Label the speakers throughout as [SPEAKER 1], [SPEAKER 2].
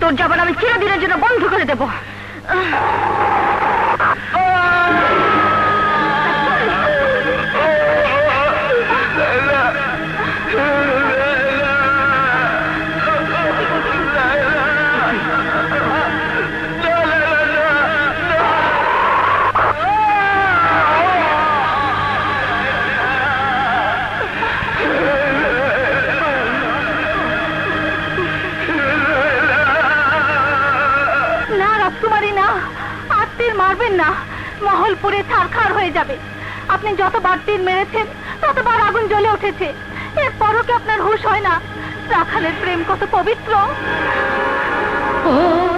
[SPEAKER 1] তোর জবান আমি চিরদিনের জন্য বন্ধ করে দেব। রাজকুমারী না। আর মারবেন না। মহল পুরে ছারখার হয়ে যাবে। আপনি যতবার তীর মেরেছেন, ততবার আগুন জ্বলে উঠেছে। এরপরও কি আপনার হুশ হয় না? রাখালের প্রেম কত পবিত্র। রাজা!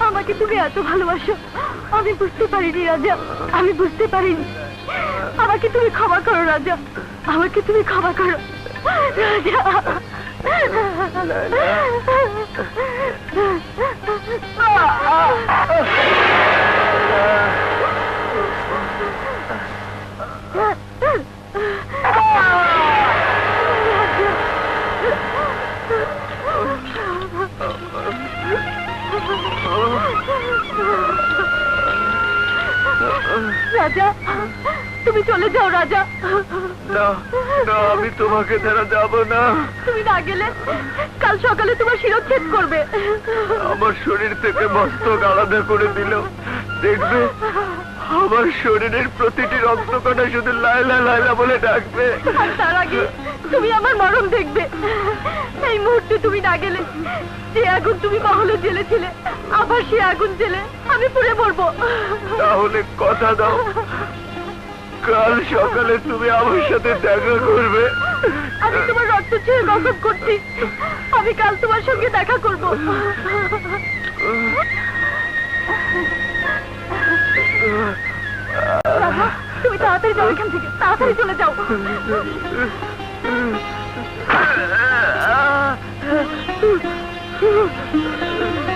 [SPEAKER 1] আমাকে তুমি এত ভালোবাসো। আমি বুঝতে পারিনি রাজা। আমি বুঝতে পারিনি। আমাকে তুমি ক্ষমা করো রাজা। আমাকে তুমি ক্ষমা করো রাজা। রাজা তুমি চলে যাও রাজা।
[SPEAKER 2] না না আমি তোমাকে ছাড়া যাব না।
[SPEAKER 1] তুমি না গেলে কাল সকালে তোমার শিরচ্ছেদ করবে।
[SPEAKER 2] আমার শরীর থেকে মস্তক আলাদা করে দিল। দেখবে? আমার শরীরের প্রতিটি রক্তকণা শুধু লাইলা লাইলা বলে ডাকবে।
[SPEAKER 1] আর তার আগে তুমি আমার মরণ দেখবে। এই মুহূর্তে তুমি না গেলে যে আগুন তুমি মহলে জ্বেলেছিলে আবার সে আগুন জ্বেলে আমি পুড়ে মরবো।
[SPEAKER 2] তাহলে কথা দাও। কাল সকালে তুমি আমার সাথে দেখা করবে।
[SPEAKER 1] আমি তোমার রক্ত চেয়ে গঠন করছি। আমি কাল তোমার সঙ্গে দেখা করব। যাও এখান থেকে তাড়াতাড়ি চলে যাও।